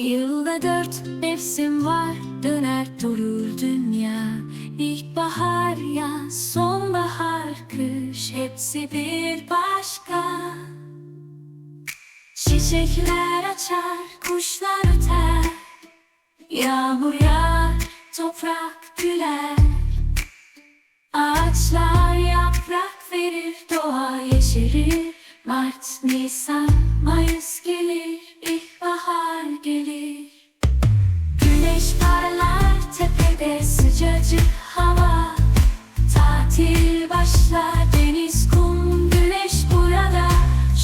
Yılda dört mevsim var döner durur dünya. İlkbahar, yaz, sonbahar, kış hepsi bir başka. Çiçekler açar, kuşlar öter. Yağmur yağar, toprak güler. Ağaçlar yaprak verir, doğa yeşerir. Mart, Nisan, Mayıs gelir, gelir. Güneş parlar tepede sıcacık hava. Tatil başlar deniz kum güneş burada.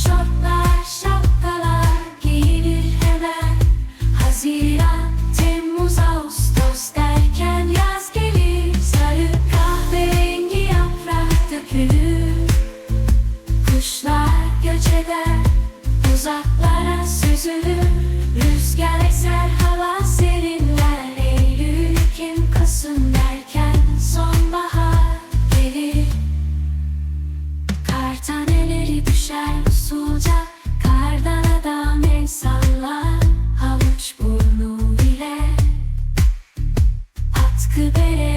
Şortlar şapkalar giyilir hemen. Haziran Temmuz Ağustos derken yaz gelir. Sarı kahverengi yaprak dökülür. Kuşlar göç eder Uzaklara süzülür Rüzgar eser hava serinler Eylül, Ekim, Kasım derken sonbahar gelir. Kar düşer usulca Kardan adam el burnu ile. Atkı bere